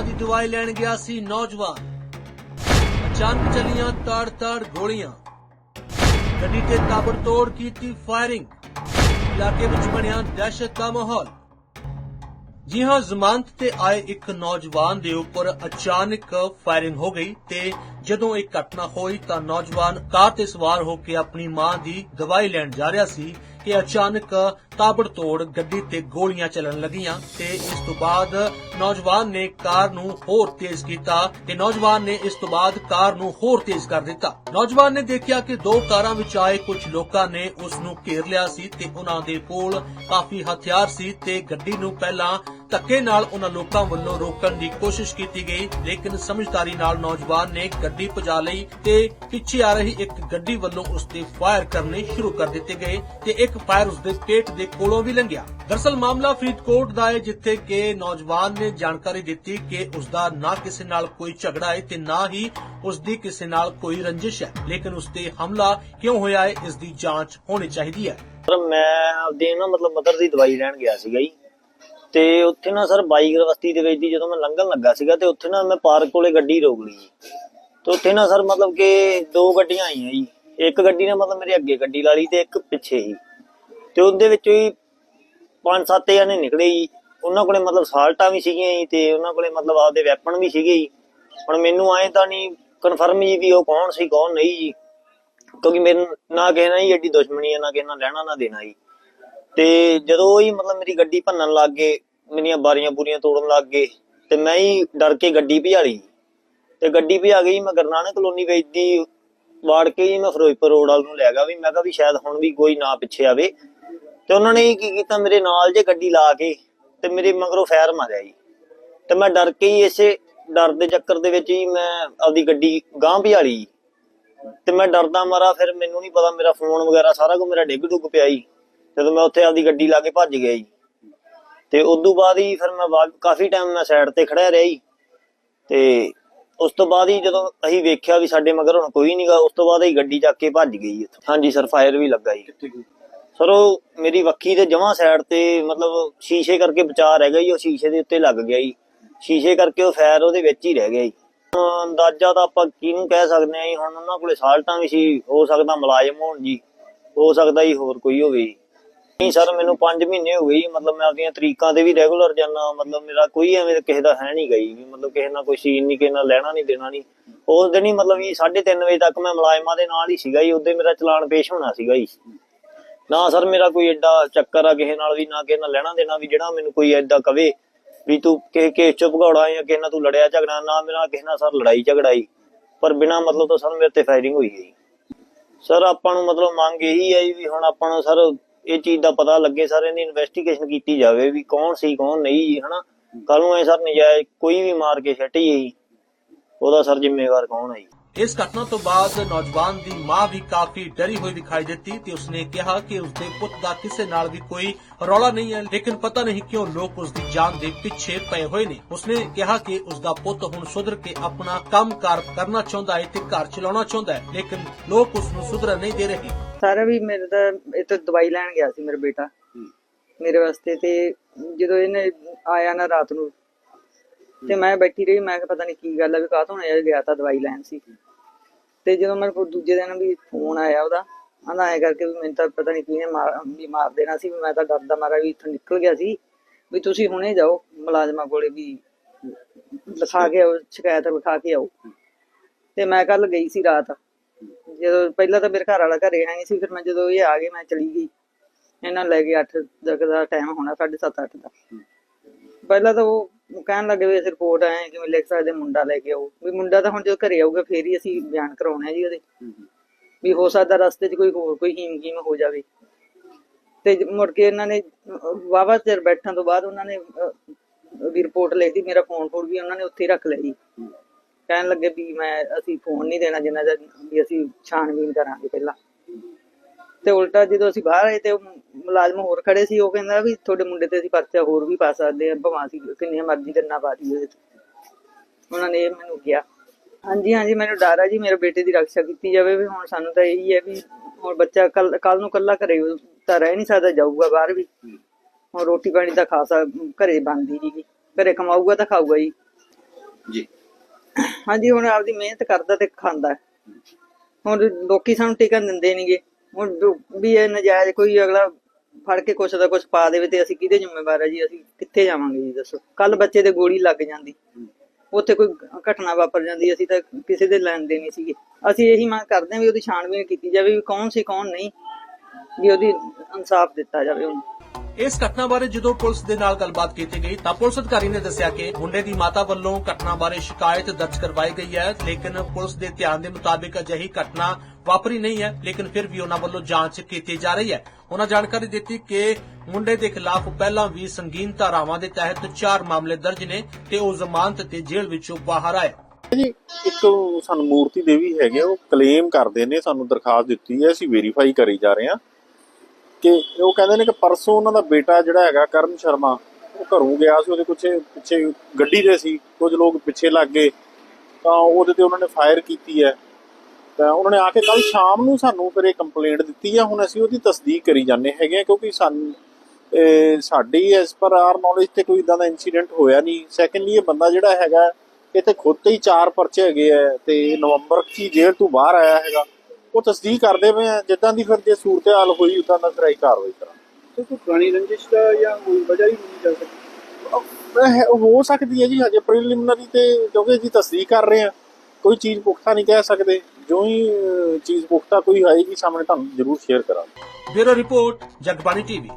ਮਾਂ ਦੀ ਦਵਾਈ ਲੈਣ ਗਿਆ ਸੀ ਨੌਜਵਾਨ। ਅਚਾਨਕ ਚੱਲੀਆਂ ਤੜ-ਤੜ ਗੋਲੀਆਂ। ਗੱਡੀ ਤੇ ਤਾਬੜਤੋੜ ਕੀਤੀ ਫਾਇਰਿੰਗ ਇਲਾਕੇ ਵਿੱਚ ਬਣਿਆ ਦਹਿਸ਼ਤ ਦਾ ਮਾਹੌਲ। ਜੀ ਹਾਂ, ਜ਼ਮਾਨਤ ਤੇ ਆਏ ਇੱਕ ਨੌਜਵਾਨ ਦੇ ਉੱਪਰ ਅਚਾਨਕ ਫਾਇਰਿੰਗ ਹੋ ਗਈ ਤੇ ਜਦੋਂ ਇਹ ਘਟਨਾ ਹੋਈ ਤਾਂ ਨੌਜਵਾਨ ਕਾਰ ਤੇ ਸਵਾਰ ਹੋ ਕੇ ਆਪਣੀ ਮਾਂ ਦੀ ਦਵਾਈ ਲੈਣ ਜਾ ਰਿਹਾ ਸੀ। ਕਿ ਅਚਾਨਕ ਤਾਬੜਤੋੜ ਗੱਡੀ ਤੇ ਗੋਲੀਆਂ ਚੱਲਣ ਲੱਗੀਆਂ ਤੇ ਇਸ ਤੋਂ ਬਾਅਦ ਨੌਜਵਾਨ ਨੇ ਕਾਰ ਨੂੰ ਹੋਰ ਤੇਜ਼ ਕੀਤਾ ਤੇ ਨੌਜਵਾਨ ਨੇ ਇਸ ਤੋਂ ਬਾਅਦ ਕਾਰ ਨੂੰ ਹੋਰ ਤੇਜ਼ ਕਰ ਦਿੱਤਾ। ਨੌਜਵਾਨ ਨੇ ਦੇਖਿਆ ਕਿ ਦੋ ਕਾਰਾਂ ਵਿੱਚ ਆਏ ਕੁਝ ਲੋਕਾਂ ਨੇ ਉਸ ਨੂੰ ਘੇਰ ਲਿਆ ਸੀ ਤੇ ਉਹਨਾਂ ਦੇ ਕੋਲ ਕਾਫੀ ਹਥਿਆਰ ਸੀ ਤੇ ਗੱਡੀ ਨੂੰ ਪਹਿਲਾਂ ਧੱਕੇ ਨਾਲ ਉਹਨਾਂ ਲੋਕਾਂ ਵੱਲੋਂ ਰੋਕਣ ਦੀ ਕੋਸ਼ਿਸ਼ ਕੀਤੀ ਗਈ, ਲੇਕਿਨ ਸਮਝਦਾਰੀ ਨਾਲ ਨੌਜਵਾਨ ਨੇ ਗੱਡੀ ਭਜਾ ਲਈ ਤੇ ਪਿੱਛੇ ਆ ਰਹੀ ਇੱਕ ਗੱਡੀ ਵੱਲੋਂ ਉਸ ਤੇ ਫਾਇਰ ਕਰਨੇ ਸ਼ੁਰੂ ਕਰ ਦਿੱਤੇ ਗਏ ਤੇ ਇੱਕ ਫਾਇਰ ਉਸ ਦੇ ਪੇਟ ਦੇ ਕੋਲੋਂ ਵੀ ਲੰਘਿਆ। ਦਰਸਲ ਮਾਮਲਾ ਫਰੀਦਕੋਟ ਦਾ ਹੈ, ਜਿੱਥੇ ਕਿ ਨੌਜਵਾਨ ਨੇ ਜਾਣਕਾਰੀ ਦਿੱਤੀ ਕਿ ਉਸ ਦਾ ਨਾ ਕਿਸੇ ਨਾਲ ਕੋਈ ਝਗੜਾ ਹੈ ਤੇ ਨਾ ਹੀ ਉਸ ਦੀ ਕਿਸੇ ਨਾਲ ਕੋਈ ਰੰਜਿਸ਼ ਹੈ, ਲੇਕਿਨ ਉਸ ਤੇ ਹਮਲਾ ਕਿਉਂ ਹੋਇਆ ਹੈ, ਇਸ ਦੀ ਜਾਂਚ ਹੋਣੀ ਚਾਹੀਦੀ ਹੈ। ਸਰ, ਮੈਂ ਆਪਦੀ ਨਾ ਮਤਲਬ ਮਦਰ ਦੀ ਦਵਾਈ ਲੈਣ ਗਿਆ ਸੀਗਾ ਜੀ। ਤੇ ਉੱਥੇ ਨਾ ਸਰ ਬਾਈਕ ਰਸਤੀ ਦੇ ਵਿੱਚ ਦੀ ਜਦੋਂ ਮੈਂ ਲੰਘਣ ਲੱਗਾ ਸੀਗਾ ਤੇ ਉੱਥੇ ਨਾ ਮੈਂ ਪਾਰਕ ਕੋਲੇ ਗੱਡੀ ਰੋਕ ਲਈ ਜੀ। ਤੇ ਉੱਥੇ ਨਾ ਸਰ ਮਤਲਬ ਕਿ ਦੋ ਗੱਡੀਆਂ ਆਈਆਂ ਜੀ। ਇੱਕ ਗੱਡੀ ਨੇ ਮਤਲਬ ਮੇਰੇ ਅੱਗੇ ਗੱਡੀ ਲਾ ਲਈ ਤੇ ਇੱਕ ਪਿੱਛੇ ਹੀ ਤੇ ਉਹਦੇ ਵਿੱਚੋਂ ਹੀ ਪੰਜ ਸੱਤ ਜਣੇ ਨਿਕਲੇ ਜੀ। ਉਹਨਾਂ ਕੋਲੇ ਮਤਲਬ ਸਾਲਟਾਂ ਵੀ ਸੀਗੀਆਂ ਜੀ ਤੇ ਉਹਨਾਂ ਕੋਲੇ ਮਤਲਬ ਆਪਦੇ ਵੈਪਨ ਵੀ ਸੀਗੇ ਜੀ। ਹੁਣ ਮੈਨੂੰ ਆਏ ਤਾਂ ਨਹੀਂ ਕਨਫਰਮ ਜੀ ਵੀ ਉਹ ਕੌਣ ਸੀ, ਕੌਣ ਨਹੀਂ ਜੀ। ਕਿਉਂਕਿ ਮੇਰੇ ਨਾ ਕਹਿਣਾ ਜੀ ਹੀ ਐਡੀ ਦੁਸ਼ਮਣੀ ਹੈ ਨਾ ਕਹਿਣਾ ਨਾਲ ਲੈਣਾ ਨਾ ਦੇਣਾ ਜੀ। ਤੇ ਜਦੋਂ ਹੀ ਮਤਲਬ ਮੇਰੀ ਗੱਡੀ ਭੰਨਣ ਲੱਗ ਗਏ, ਮੇਰੀਆਂ ਬਾਰੀਆਂ ਬੁਰੀਆਂ ਤੋੜਨ ਲੱਗ ਗਏ, ਤੇ ਮੈਂ ਹੀ ਡਰ ਕੇ ਗੱਡੀ ਭਜਾ ਲਈ ਤੇ ਗੱਡੀ ਭਜਾ ਗਈ ਮੈਂ ਗੁਰਨਾਨਕ ਕਲੋਨੀ ਵੇਚਦੀ ਵਾੜ ਕੇ ਹੀ ਮੈਂ ਫਿਰੋਜ਼ਪੁਰ ਰੋਡ ਵੱਲ ਨੂੰ ਲੈ ਗਿਆ ਵੀ ਮੈਂ ਕਿਹਾ ਵੀ ਸ਼ਾਇਦ ਹੁਣ ਵੀ ਕੋਈ ਨਾ ਪਿੱਛੇ ਆਵੇ। ਤੇ ਉਹਨਾਂ ਨੇ ਕੀ ਕੀਤਾ, ਮੇਰੇ ਨਾਲ ਜੇ ਗੱਡੀ ਲਾ ਕੇ ਤੇ ਮੇਰੇ ਮਗਰੋਂ ਫਾਇਰ ਮਾਰਿਆ ਜੀ। ਤੇ ਮੈਂ ਡਰ ਕੇ ਹੀ ਇਸੇ ਡਰ ਦੇ ਚੱਕਰ ਦੇ ਵਿੱਚ ਹੀ ਮੈਂ ਆਪਦੀ ਗੱਡੀ ਗਾਂਹ ਭਜਾਲੀ। ਤੇ ਮੈਂ ਡਰਦਾ ਮਾਰਾ, ਫਿਰ ਮੈਨੂੰ ਨਹੀਂ ਪਤਾ ਮੇਰਾ ਫੋਨ ਵਗੈਰਾ ਸਾਰਾ ਕੁਝ ਮੇਰਾ ਡਿੱਗ ਡੁੱਗ ਪਿਆ ਜੀ। ਜਦੋਂ ਮੈਂ ਉੱਥੇ ਆਪਦੀ ਗੱਡੀ ਲਾ ਕੇ ਭੱਜ ਗਿਆ ਜੀ। ਤੇ ਉਸ ਤੋਂ ਬਾਅਦ ਹੀ ਫਿਰ ਮੈਂ ਕਾਫੀ ਟਾਈਮ ਮੈਂ ਸਾਈਡ ਤੇ ਖੜਿਆ ਰਿਹਾ ਜੀ। ਤੇ ਉਸ ਤੋਂ ਬਾਅਦ ਹੀ ਜਦੋਂ ਅਸੀਂ ਵੇਖਿਆ ਵੀ ਸਾਡੇ ਮਗਰ ਹੁਣ ਕੋਈ ਨਹੀਂਗਾ ਉਸ ਤੋਂ ਬਾਅਦ ਹੀ ਗੱਡੀ ਚੱਕ ਕੇ ਭੱਜ ਗਈ ਉੱਥੋਂ। ਹਾਂਜੀ ਸਰ ਫਾਇਰ ਵੀ ਲੱਗਾ ਜੀ। ਸਰ ਉਹ ਮੇਰੀ ਵੱਖੀ ਦੇ ਜਮਾਂ ਸਾਈਡ ਤੇ ਮਤਲਬ ਸ਼ੀਸ਼ੇ ਕਰਕੇ ਬਚਾ ਰਹਿ ਗਿਆ ਜੀ ਉਹ ਸ਼ੀਸ਼ੇ ਦੇ ਉੱਤੇ ਲੱਗ ਗਿਆ ਜੀ। ਸ਼ੀਸ਼ੇ ਕਰਕੇ ਉਹ ਫਾਇਰ ਉਹਦੇ ਵਿੱਚ ਹੀ ਰਹਿ ਗਿਆ ਜੀ। ਅੰਦਾਜ਼ਾ ਤਾਂ ਆਪਾਂ ਕਿਹਨੂੰ ਕਹਿ ਸਕਦੇ ਆ ਜੀ ਹੁਣ ਉਹਨਾਂ ਕੋਲੇ ਸਾਲਟਾਂ ਵੀ ਸੀ ਹੋ ਸਕਦਾ ਮੁਲਾਜ਼ਮ ਹੋਣ ਜੀ ਹੋ ਸਕਦਾ ਜੀ ਹੋਰ ਕੋਈ ਹੋਵੇ ਨਹੀਂ ਸਰ, ਮੈਨੂੰ 5 ਮਹੀਨੇ ਹੋ ਗਏ ਜੀ। ਮਤਲਬ ਮੈਂ ਆਪਣੀਆਂ ਤਰੀਕਾਂ ਤੇ ਵੀ ਰੈਗੂਲਰ ਜਾਣਾ ਮਤਲਬ ਮੇਰਾ ਕੋਈ ਐਵੇਂ ਕਿਸੇ ਦਾ ਹੈ ਨਹੀਂ ਗਈ ਵੀ ਮਤਲਬ ਕਿਸੇ ਨਾਲ ਕੋਈ ਸੀਨ ਨਹੀਂ, ਕਿਸੇ ਨਾਲ ਲੈਣਾ ਨਹੀਂ, ਦੇਣਾ ਨਹੀਂ। ਉਸ ਦਿਨ ਹੀ ਮਤਲਬ ਜੀ 3:30 ਵਜੇ ਤੱਕ ਮੈਂ ਮੁਲਾਜ਼ਮਾਂ ਦੇ ਨਾਲ ਹੀ ਸੀਗਾ ਜੀ। ਉਹਦੇ ਮੇਰਾ ਚਲਾਨ ਪੇਸ਼ ਹੋਣਾ ਸੀਗਾ ਜੀ। ਨਾ ਸਰ, ਮੇਰਾ ਕੋਈ ਐਡਾ ਚੱਕਰ ਆ ਕਿਸੇ ਨਾਲ ਵੀ, ਨਾ ਕਿਸੇ ਨਾਲ ਲੈਣਾ ਦੇਣਾ ਵੀ, ਜਿਹੜਾ ਮੈਨੂੰ ਕੋਈ ਐਡਾ ਕਵੇ ਵੀ ਤੂੰ ਕਿਸੇ ਕੇਸ ਚ ਭਗੌੜਾ ਜਾਂ ਕਿਸੇ ਨਾਲ ਤੂੰ ਲੜਿਆ ਝਗੜਾ, ਨਾ ਮੇਰਾ ਕਿਸੇ ਨਾਲ ਸਰ ਲੜਾਈ ਝਗੜਾਈ ਪਰ ਬਿਨਾ ਮਤਲਬ ਤੋਂ ਸਰ ਮੇਰੇ ਤੇ ਫਾਇਰਿੰਗ ਹੋਈ ਹੈ ਜੀ। ਸਰ, ਆਪਾਂ ਨੂੰ ਮਤਲਬ ਮੰਗ ਇਹੀ ਹੈ ਜੀ ਵੀ ਹੁਣ ਆਪਾਂ ਨੂੰ ਸਰ ਇਹ ਚੀਜ਼ ਦਾ ਪਤਾ ਲੱਗੇ ਸਰ, ਇਹਦੀ ਇਨਵੈਸਟੀਗੇਸ਼ਨ ਕੀਤੀ ਜਾਵੇ ਵੀ ਕੌਣ ਸੀ, ਕੌਣ ਨਹੀਂ ਹਨਾ? ਕੱਲ ਨੂੰ ਐ ਸਰ ਨਜਾਇਜ਼ ਕੋਈ ਵੀ ਮਾਰ ਕੇ ਛੱਟੀ ਜੀ ਉਹਦਾ ਸਰ ਜ਼ਿੰਮੇਵਾਰ ਕੌਣ ਹੈ ਇਸ ਘਟਨਾ ਤੋਂ ਬਾਅਦ ਨੌਜਵਾਨ ਦੀ ਮਾਂ ਵੀ ਕਾਫੀ ਡਰੀ ਹੋਈ ਦਿਖਾਈ ਦਿੱਤੀ ਤੇ ਉਸਨੇ ਕਿਹਾ ਕਿ ਉਸਦੇ ਪੁੱਤ ਦਾ ਕਿਸੇ ਨਾਲ ਵੀ ਕੋਈ ਰੌਲਾ ਨਹੀਂ ਹੈ, ਲੇਕਿਨ ਪਤਾ ਨਹੀਂ ਕਿਉਂ ਲੋਕ ਉਸ ਦੀ ਜਾਨ ਦੇ ਪਿੱਛੇ ਪਏ ਹੋਏ ਨੇ। ਉਸਨੇ ਕਿਹਾ ਕਿ ਉਸ ਪੁੱਤ ਹੁਣ ਸੁਧਰ ਕੇ ਆਪਣਾ ਕੰਮਕਾਰ ਕਰਨਾ ਚਾਹੁੰਦਾ ਹੈ ਤੇ ਘਰ ਚਲਾਉਣਾ ਚਾਹੁੰਦਾ ਹੈ, ਲੇਕਿਨ ਲੋਕ ਉਸ ਨੂੰ ਸੁਧਰਨ ਨਹੀਂ ਦੇ ਰਹੇ। ਸਾਰਾ ਵੀ ਮੇਰੇ ਤਾਂ ਇਹ ਤੋਂ ਦਵਾਈ ਲੈਣ ਗਿਆ ਸੀ ਮੇਰਾ ਬੇਟਾ। ਮੇਰੇ ਵਾਸਤੇ ਤੇ ਜਦੋਂ ਇਹਨੇ ਆਇਆ ਨਾ ਰਾਤ ਨੂੰ ਤੇ ਮੈਂ ਬੈਠੀ ਰਹੀ ਮੈਂ ਕਿਹਾ ਪਤਾ ਨਹੀਂ ਕੀ ਗੱਲ ਆ ਵੀ ਕਾਹਤੋਂ ਆਇਆ ਗਿਆ ਤਾਂ ਦਵਾਈ ਲੈਣ ਸੀ। ਤੇ ਜਦੋਂ ਮੇਰੇ ਕੋਲ ਦੂਜੇ ਦਿਨ ਵੀ ਫੋਨ ਆਇਆ ਉਹਦਾ ਆਂਦਾ ਐ ਕਰਕੇ ਵੀ ਮੈਨੂੰ ਤਾਂ ਪਤਾ ਨਹੀਂ ਕਿਹਨੇ ਮਾਰ ਵੀ ਮਾਰ ਦੇਣਾ ਸੀ ਵੀ ਮੈਂ ਤਾਂ ਡਰਦਾ ਮਾਰਾ ਵੀ ਇੱਥੋਂ ਨਿਕਲ ਗਿਆ ਸੀ ਵੀ ਤੁਸੀਂ ਹੁਣੇ ਜਾਓ ਮੁਲਾਜ਼ਮਾਂ ਕੋਲੇ ਵੀ ਲਿਖਾ ਕੇ ਆਓ ਸ਼ਿਕਾਇਤ ਲਿਖਾ ਕੇ ਆਓ। ਤੇ ਮੈਂ ਕੱਲ ਗਈ ਸੀ ਰਾਤ। ਜਦੋਂ ਪਹਿਲਾਂ ਤਾਂ ਮੇਰੇ ਘਰ ਵਾਲਾ ਘਰੇ ਹੈ ਨਹੀਂ ਸੀ ਫਿਰ ਮੈਂ ਜਦੋਂ ਇਹ ਆ ਗਏ ਮੈਂ ਚਲੀ ਗਈ। ਇਹਨਾਂ ਨੂੰ ਲੈ ਕੇ 8 ਦਾ ਟਾਈਮ ਹੋਣਾ 7:30 8 ਦਾ। ਪਹਿਲਾਂ ਤਾਂ ਉਹ ਕਹਿਣ ਲੱਗੇ ਵੀ ਅਸੀਂ ਰਿਪੋਰਟ ਆਏ ਕਿਵੇਂ ਲਿਖ ਸਕਦੇ ਮੁੰਡਾ ਲੈ ਕੇ ਆਓ। ਵੀ ਮੁੰਡਾ ਤਾਂ ਹੁਣ ਜਦੋਂ ਘਰੇ ਆਊਗਾ ਫੇਰ ਹੀ ਅਸੀਂ ਬਿਆਨ ਕਰਾਉਣਾ ਜੀ ਉਹਦੇ। ਵੀ ਹੋ ਸਕਦਾ ਰਸਤੇ 'ਚ ਕੋਈ ਹੋਰ ਕੋਈ ਹੀਮ ਕੀਮ ਹੋ ਜਾਵੇ। ਤੇ ਮੁੜ ਕੇ ਇਹਨਾਂ ਨੇ ਵਾਵਾ ਚਿਰ ਬੈਠਣ ਤੋਂ ਬਾਅਦ ਉਹਨਾਂ ਨੇ ਅਹ, ਵੀ ਰਿਪੋਰਟ ਲਿਖਤੀ ਮੇਰਾ ਫੋਨ ਫੋਨ ਵੀ ਉਹਨਾਂ ਨੇ ਉੱਥੇ ਰੱਖ ਲਿਆ ਜੀ। ਕਹਿਣ ਲੱਗੇ ਵੀ ਮੈਂ, ਅਸੀਂ ਫੋਨ ਨਹੀਂ ਦੇਣਾ ਜਿੰਨਾ ਚਿਰ ਵੀ ਅਸੀਂ ਛਾਣਬੀਨ ਕਰਾਂਗੇ ਪਹਿਲਾਂ। ਤੇ ਉਲਟਾ ਜਦੋਂ ਅਸੀਂ ਬਾਹਰ ਆਏ ਤੇ ਉਹ ਮੁਲਾਜ਼ਮ ਹੋਰ ਖੜੇ ਸੀ, ਉਹ ਕਹਿੰਦਾ ਵੀ ਤੁਹਾਡੇ ਮੁੰਡੇ ਤੇ ਅਸੀਂ ਪਰਚਾ ਹੋਰ ਵੀ ਪਾ ਸਕਦੇ ਆ ਭਾਵੇਂ ਅਸੀਂ ਕਿੰਨੀਆਂ ਮਰਜ਼ੀ ਕਰਨਾ ਪਾ ਦਈਏ। ਉਹਨਾਂ ਨੇ ਇਹ ਮੈਨੂੰ ਕਿਹਾ। ਹਾਂਜੀ ਹਾਂਜੀ, ਮੈਨੂੰ ਡਰ ਆ ਜੀ, ਮੇਰੇ ਬੇਟੇ ਦੀ ਰੱਖਿਆ ਕੀਤੀ ਜਾਵੇ ਵੀ ਹੁਣ ਸਾਨੂੰ ਤਾਂ ਇਹੀ ਹੈ ਵੀ ਹੁਣ ਬੱਚਾ ਕੱਲ ਕੱਲ ਨੂੰ ਕੱਲਾ ਘਰੇ ਤਾਂ ਰਹਿ ਨਹੀਂ ਸਕਦਾ, ਜਾਊਗਾ ਬਾਹਰ ਵੀ। ਹੁਣ ਰੋਟੀ ਪਾਣੀ ਤਾਂ ਖਾਸਾ ਘਰੇ ਬਣਦੀ ਜੀ ਘਰੇ ਕਮਾਊਗਾ ਤਾਂ ਖਾਊਗਾ ਜੀ ਜੀ। ਹਾਂਜੀ, ਹੁਣ ਆਪਦੀ ਮਿਹਨਤ ਕਰਦਾ ਤੇ ਖਾਂਦਾ। ਹੁਣ ਲੋਕੀ ਸਾਨੂੰ ਟਿਕਣ ਦਿੰਦੇ ਨਹੀਂਗੇ। ਹੁਣ ਵੀ ਇਹ ਨਜਾਇਜ਼ ਕੋਈ ਅਗਲਾ ਫੜ ਕੇ ਕੁਛ ਦਾ ਕੁਛ ਪਾ ਦੇਵੇ ਤੇ ਅਸੀਂ ਕਿਹਦੇ ਜ਼ਿੰਮੇਵਾਰ ਆ ਜੀ? ਅਸੀਂ ਕਿੱਥੇ ਜਾਵਾਂਗੇ ਜੀ, ਦੱਸੋ? ਕੱਲ ਬੱਚੇ ਦੇ ਗੋਲੀ ਲੱਗ ਜਾਂਦੀ। ਉੱਥੇ ਕੋਈ ਘਟਨਾ ਵਾਪਰ ਜਾਂਦੀ, ਅਸੀਂ ਤਾਂ ਕਿਸੇ ਦੇ ਲੈਣ ਦੇ ਨਹੀਂ ਸੀਗੇ। ਅਸੀਂ ਇਹੀ ਮੰਗ ਕਰਦੇ ਹਾਂ ਵੀ ਉਹਦੀ ਛਾਣਬੀਣ ਕੀਤੀ ਜਾਵੇ ਵੀ ਕੌਣ ਸੀ, ਕੌਣ ਨਹੀਂ, ਵੀ ਉਹਦੀ ਇਨਸਾਫ ਦਿੱਤਾ ਜਾਵੇ ਉਹਨੂੰ। ਇਸ ਘਟਨਾ ਬਾਰੇ ਜਦੋਂ ਪੁਲਿਸ ਦੇ ਨਾਲ ਗੱਲਬਾਤ ਕੀਤੀ ਗਈ ਤਾਂ ਪੁਲਿਸ ਅਧਿਕਾਰੀ ਨੇ ਦੱਸਿਆ ਕਿ ਮੁੰਡੇ ਦੀ ਮਾਤਾ ਵੱਲੋਂ ਘਟਨਾ ਬਾਰੇ ਸ਼ਿਕਾਇਤ ਦਰਜ ਕਰਵਾਈ ਗਈ ਹੈ, ਲੇਕਿਨ ਪੁਲਿਸ ਦੇ ਧਿਆਨ ਦੇ ਮੁਤਾਬਿਕ ਅਜਿਹੀ ਘਟਨਾ ਵਾਪਰੀ ਨਹੀਂ ਹੈ, ਲੇਕਿਨ ਫਿਰ ਵੀ ਉਹਨਾਂ ਵੱਲੋਂ ਜਾਂਚ ਕੀਤੀ ਜਾ ਰਹੀ ਹੈ। ਉਹਨਾਂ ਜਾਣਕਾਰੀ ਦਿੱਤੀ ਕਿ ਮੁੰਡੇ ਦੇ ਖਿਲਾਫ ਪਹਿਲਾਂ ਵੀ ਸੰਗੀਨ ਧਾਰਾਵਾਂ ਦੇ ਤਹਿਤ 4 ਮਾਮਲੇ ਦਰਜ ਨੇ ਤੇ ਉਹ ਜ਼ਮਾਨਤ ਤੇ ਜੇਲ੍ਹ ਵਿੱਚੋਂ ਬਾਹਰ ਆਇਆ ਜੀ, ਇੱਕ ਸਾਨੂੰ ਮੂਰਤੀ ਦੇਵੀ ਹੈਗੇ ਉਹ ਕਲੇਮ ਕਰਦੇ ਨੇ, ਸਾਨੂੰ ਦਰਖਾਸਤ ਦਿੱਤੀ ਹੈ, ਅਸੀਂ ਵੈਰੀਫਾਈ ਕਰੀ ਜਾ ਰਹੇ ਹਾਂ। ਕਿ ਉਹ ਕਹਿੰਦੇ ਨੇ ਕਿ ਪਰਸੋਂ ਉਹਨਾਂ ਦਾ ਬੇਟਾ ਜਿਹੜਾ ਹੈਗਾ ਕਰਨ ਸ਼ਰਮਾ, ਉਹ ਘਰੋਂ ਗਿਆ ਸੀ, ਉਹਦੇ ਪਿੱਛੇ ਪਿੱਛੇ ਗੱਡੀ ਦੇ ਸੀ, ਕੁਝ ਲੋਕ ਪਿੱਛੇ ਲੱਗ ਗਏ। ਤਾਂ ਉਹਦੇ ਤੇ ਉਹਨਾਂ ਨੇ ਫਾਇਰ ਕੀਤੀ ਹੈ। ਤਾਂ ਉਹਨਾਂ ਨੇ ਆ ਕੇ ਕੱਲ ਸ਼ਾਮ ਨੂੰ ਸਾਨੂੰ ਫਿਰ ਇਹ ਕੰਪਲੇਂਟ ਦਿੱਤੀ ਹੈ ਹੁਣ ਅਸੀਂ ਉਹਦੀ ਤਸਦੀਕ ਕਰੀ ਜਾਂਦੇ ਹੈਗੇ ਹਾਂ ਕਿਉਂਕਿ ਸਾਨੂੰ ਸਾਡੀ ਐਸ ਪਰ ਆਰ ਨੌਲੇਜ ਤੇ ਕੋਈ ਇਦਾਂ ਦਾ ਇਨਸੀਡੈਂਟ ਹੋਇਆ ਨਹੀਂ। ਸੈਕੰਡਲੀ ਇਹ ਬੰਦਾ ਜਿਹੜਾ ਹੈਗਾ, ਇੱਥੇ ਖੁਦ ਤੇ ਹੀ ਚਾਰ ਪਰਚੇ ਹੈਗੇ ਆ ਤੇ ਨਵੰਬਰ 'ਚ ਹੀ ਜੇਲ੍ਹ ਤੋਂ ਬਾਹਰ ਆਇਆ ਹੈਗਾ। ਉਹ ਤਸਦੀਕ ਕਰਦੇ ਪਏ ਆ ਜਿੱਦਾਂ ਦੀ ਫਿਰ ਜੇ ਸੂਰਤ-ਹਾਲ ਹੋਈ ਉਦਾਂ ਦਾ ਫਿਰ ਅਸੀਂ ਕਾਰਵਾਈ ਕਰਾਂਗੇ। ਤੇ ਕੋਈ ਪੁਰਾਣੀ ਰੰਜਿਸ਼ ਦਾ ਜਾਂ ਕੋਈ ਵਜ੍ਹਾ ਹੀ ਨਹੀਂ ਜਾ ਸਕਦੀ? ਹੈ- ਹੋ ਸਕਦੀ ਹੈ ਜੀ ਹਜੇ ਪ੍ਰੀਲਿਮਿਨਰੀ ਤੇ ਕਿਉਂਕਿ ਜੀ ਤਸਦੀਕ ਕਰ ਰਹੇ ਆ ਕੋਈ ਚੀਜ਼ ਪੁਖਤਾ ਨਹੀਂ ਕਹਿ ਸਕਦੇ। ਜੋ ਹੀ ਅਹ, ਚੀਜ਼ ਪੁਖਤਾ ਕੋਈ ਆਏਗੀ ਸਾਹਮਣੇ ਤੁਹਾਨੂੰ ਜ਼ਰੂਰ ਸ਼ੇਅਰ ਕਰਾਂਗੇ। Bureau report Jagbani TV.